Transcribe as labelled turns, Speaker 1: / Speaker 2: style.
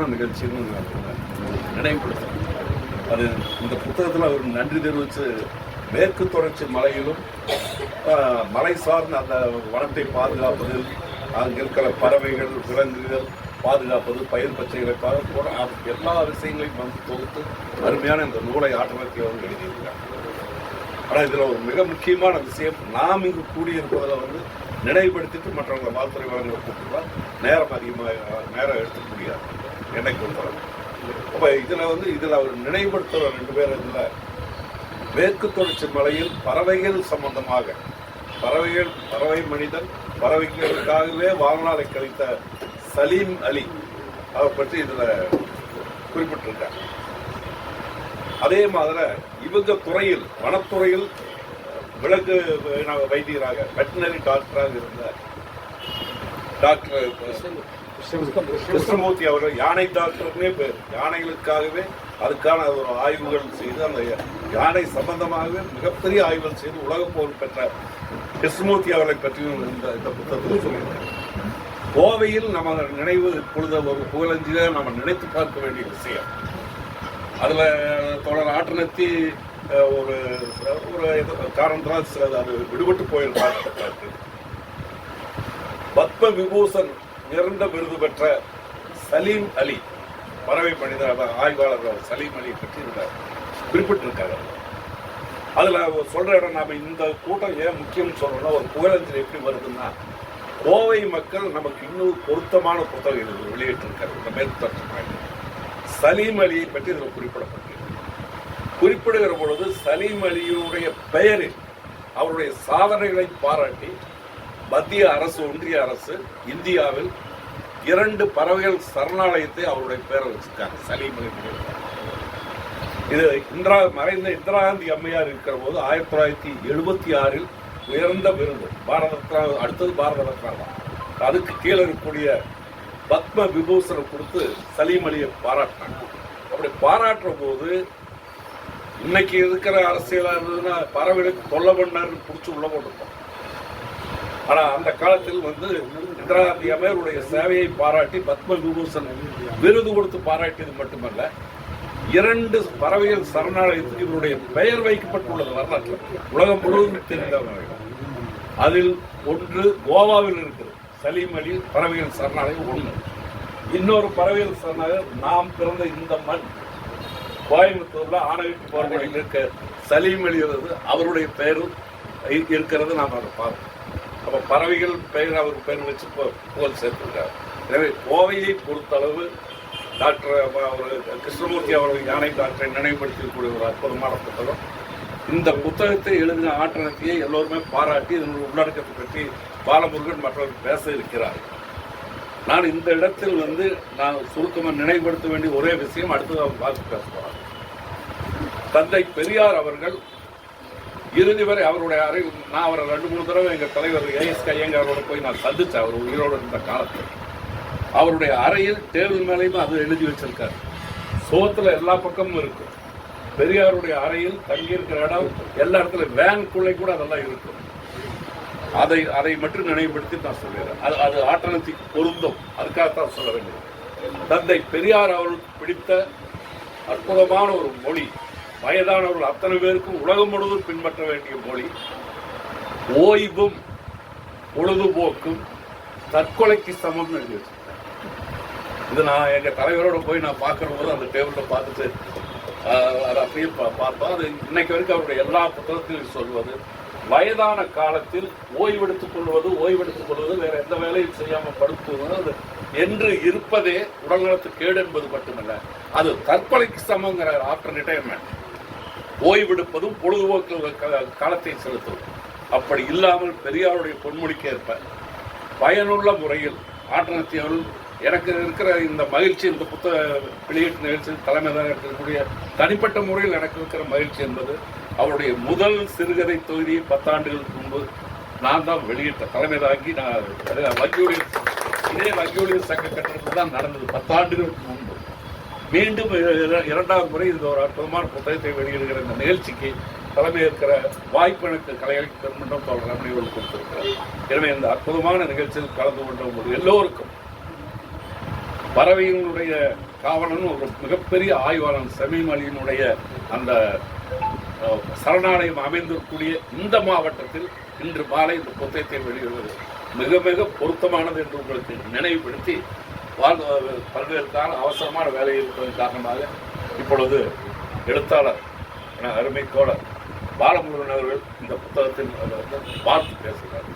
Speaker 1: சிறப்பான நிகழ்ச்சியும் நான் அது இந்த புத்தகத்தில் அவர் நன்றி தெரிவித்து மேற்கு தொடர்ச்சி மலையிலும் மலை சார்ந்த அந்த வனத்தை பாதுகாப்பதில் அங்கே இருக்கிற பறவைகள் விலங்குகள் பாதுகாப்பது பயிர் பச்சைகளை போல எல்லா விஷயங்களையும் வந்து தொகுத்து அருமையான இந்த நூலை ஆட்டத்தில் வந்து எழுதியிருக்காங்க ஆனால் இதில் ஒரு மிக முக்கியமான விஷயம் நாம் இங்கு கூடியிருப்பதில் வந்து நினைவுபடுத்திட்டு மற்றவங்களை வாழ்த்துறை வழங்க கூப்பிட்டுலாம் நேரம் அதிகமாக நேரம் எடுத்துக்க முடியாது. என்னை பொறுத்தவரை அப்போ இதில் வந்து இதில் அவர் நினைவுபடுத்துகிற ரெண்டு பேர் இதில் மேற்கு தொடர்ச்சி மலையில் பறவைகள் சம்பந்தமாக பறவைகள் பறவை மனிதன் பறவைகளுக்காகவே வாழ்நாளை கழித்த சலீம் அலி அவர் பற்றி இதில் குறிப்பிட்டிருக்கார். அதே மாதிரி இவங்க துறையில் வனத்துறையில் விலங்கு வைத்தியராக வெட்டினரி டாக்டராக இருந்த டாக்டர் கிருஷ்ணமூர்த்தி அவர்கள் யானை டாக்டர்னே பேர் யானைகளுக்காகவே அதுக்கான ஒரு ஆய்வுகள் செய்து அந்த யானை சம்பந்தமாகவே மிகப்பெரிய ஆய்வுகள் செய்து உலக போர் பெற்ற கிருஷ்ணமூர்த்தி அவர்களை பற்றியும் இந்த இந்த புத்தகத்தில் சொல்லியிருக்காங்க. கோவையில் நம்ம நினைவு பொழுது ஒரு புகழஞ்சில நம்ம நினைத்து பார்க்க வேண்டிய விஷயம். அதில் தொடர் ஆற்றநத்தி அஹ், ஒரு ஒரு இது- காரணத்தினால் சில அது விடுபட்டு போயிருப்பாங்க பத்ம விபூஷன் நிறந்த விருது பெற்ற சலீம் அலி பறவை மனித ஆய்வாளர் சலீம் அலி பற்றி இதுல குறிப்பிட்டிருக்காரு அதுல அவர் சொல்ற இடம் நாம இந்த கூட்டம் ஏன் முக்கியம்னு சொல்றோம்னா ஒரு புகழஞ்சல் எப்படி வருதுன்னா கோவை மக்கள் நமக்கு இன்னும் பொருத்தமான புத்தகம் இது வெளியிட்டிருக்காரு இந்த மேற்கு சலீம் அலியை பற்றி இதில் குறிப்பிடப்பட்டிருக்கு. குறிப்பிடுகிற பொழுது சலீம் அலியுடைய பெயரில் அவருடைய சாதனைகளை பாராட்டி மத்திய அரசு ஒன்றிய அரசு இந்தியாவில் இரண்டு பறவைகள் சரணாலயத்தை அவருடைய பேரை வச்சிருக்காங்க சலீம் இது இந்திரா மறைந்த இந்திரா காந்தி அம்மையார் இருக்கிற போது ஆயிரத்தி தொள்ளாயிரத்தி எழுபத்தி ஆறில் உயர்ந்த விருது. பாரத ரத்னா அடுத்தது பாரத ரத்னா தான். அதுக்கு கீழே இருக்கக்கூடிய பத்ம விபூஷனை கொடுத்து சலீம் அலியை பாராட்டினாங்க. அப்படி பாராட்டுற போது இன்னைக்கு இருக்கிற அரசியலாக இருந்ததுன்னா பறவைகளுக்கு தொல்லை பண்ணாருன்னு பிடிச்சி உள்ள போட்டிருப்போம் ஆனால் அந்த காலத்தில் வந்து இந்திரா காந்தி அம்மையாருடைய சேவையை பாராட்டி பத்ம விபூஷன் விருது கொடுத்து பாராட்டியது மட்டுமல்ல இரண்டு பறவைகள் சரணாலயத்துக்கு இவருடைய பெயர் வைக்கப்பட்டுள்ளது வரலாற்றில். உலகம் முழுவதும் தெரிந்தவர்கள். அதில் ஒன்று கோவாவில் இருக்கிறது சலீம் அலி பறவைகள் சரணாலயம் ஒன்று இன்னொரு பறவைகள் சரணாலயம் நாம் பிறந்த இந்த மண். கோயம்புத்தூர்ல ஆனவிட்டு போர்வழியில் இருக்க சலீம் அலி அவருடைய பெயரும் இருக்கிறது. நாம் அதை பார்ப்போம். அப்போ பறவைகள் பெயர் அவர் பெயர் வச்சு புகழ் சேர்த்திருக்கார். எனவே கோவையை பொறுத்தளவு டாக்டர் அவர் கிருஷ்ணமூர்த்தி அவர்கள் யானை டாக்டரை நினைவுபடுத்தக்கூடிய ஒரு அற்புதமான புத்தகம். இந்த புத்தகத்தை எழுதின ஆற்றலத்தையே எல்லோருமே பாராட்டி இதனுடைய உள்ளடக்கத்தை பற்றி பாலமுருகன் மற்றவர்கள் பேச இருக்கிறார். நான் இந்த இடத்தில் வந்து நான் சுருக்கமாக நினைவுபடுத்த வேண்டிய ஒரே விஷயம் அடுத்தது அவர் பார்த்து பேச தந்தை பெரியார் அவர்கள் இறுதி வரை அவருடைய அறை நான் அவரை ரெண்டு மூணு தடவை எங்கள் தலைவர் ஏஎஸ் கையங்காரோட போய் நான் சந்திச்சேன். அவர் உயிரோடு இருந்த காலத்தில். அவருடைய அறையில் டேபிள் மேலேயும் அது எழுதி வச்சிருக்காரு. சோத்தில் எல்லா பக்கமும் இருக்கு. பெரியாருடைய அறையில் தங்கியிருக்கிற இடம் எல்லா இடத்துல வேனுக்குள்ளே கூட அதெல்லாம் இருக்கும். அதை அதை மட்டும் நினைவுபடுத்தி நான் சொல்கிறேன் அது அது ஆட்டனத்துக்கு பொருந்தும். அதுக்காகத்தான் சொல்ல வேண்டும். தந்தை பெரியார் அவர்களுக்கு பிடித்த அற்புதமான ஒரு மொழி. வயதானவர்கள் அத்தனை பேருக்கும் உலகம் முழுவதும் பின்பற்ற வேண்டிய மொழி ஓய்வும் பொழுதுபோக்கும் தற்கொலைக்கு சமம் எழுதி வச்சிருக்கேன். இது நான் எங்க தலைவரோட போய் நான் பார்க்கிற போது அந்த டேபிள்ல பார்த்துட்டு அதை அப்படியே பார்த்தோம். அது இன்னைக்கு வரைக்கும் அவருடைய எல்லா புத்தகத்திலும் சொல்வது வயதான காலத்தில் ஓய்வெடுத்துக் கொள்வது ஓய்வெடுத்துக் கொள்வது வேற எந்த வேலையும் செய்யாம படுத்துவது அது என்று இருப்பதே உடல்நலத்துக்கு கேடு என்பது மட்டுமல்ல. அது தற்கொலைக்கு சமங்கிற ஆஃப்டர் ரிட்டையர்மெண்ட் ஓய்வெடுப்பதும் பொழுதுபோக்கு க- காலத்தை செலுத்துவதும் அப்படி இல்லாமல் பெரியாருடைய பொன்மொழிக்கு ஏற்ப பயனுள்ள முறையில் ஆட்டனத்தி அவர்கள் எனக்கு இருக்கிற இந்த மகிழ்ச்சி இந்த புத்தக வெளியீட்டு நிகழ்ச்சி தலைமையாக இருக்கக்கூடிய தனிப்பட்ட முறையில் எனக்கு இருக்கிற மகிழ்ச்சி என்பது அவருடைய முதல் சிறுகதை தொகுதியை பத்தாண்டுகளுக்கு முன்பு நான் தான் வெளியிட்ட தலைமை தாங்கி நான் வங்கியுடைய இதே வங்கியுடைய சங்க கட்டணத்தில் தான் நடந்தது பத்தாண்டுகளுக்கு முன்பு. மீண்டும் இரண்டாம் இரண்டாவது முறை இந்த ஒரு அற்புதமான புத்தகத்தை வெளியிடுகிற இந்த நிகழ்ச்சிக்கு தலைமை இருக்கிற வாய்ப்பு எனக்கு கலைகளுக்கு பெருமன்றம் தோழர் ரமணி கொடுத்திருக்கிறார். எனவே இந்த அற்புதமான நிகழ்ச்சியில் கலந்து கொண்ட ஒரு எல்லோருக்கும். பறவையினுடைய காவலன் ஒரு மிகப்பெரிய ஆய்வாளன் சமீம் அலியினுடைய அந்த அஹ், சரணாலயம் அமைந்திருக்கக்கூடிய இந்த மாவட்டத்தில் இன்று மாலை இந்த புத்தகத்தை வெளியிடுவது மிக மிக பொருத்தமானது என்று உங்களுக்கு நினைவுபடுத்தி பல்வேறு கால அவசரமான வேலை இருப்பதன் காரணமாக இப்பொழுது எழுத்தாளர் என அருமை தோழர் பாலமுருகன் அவர்கள் இந்த புத்தகத்தின் வாழ்த்து பேசுகிறார்.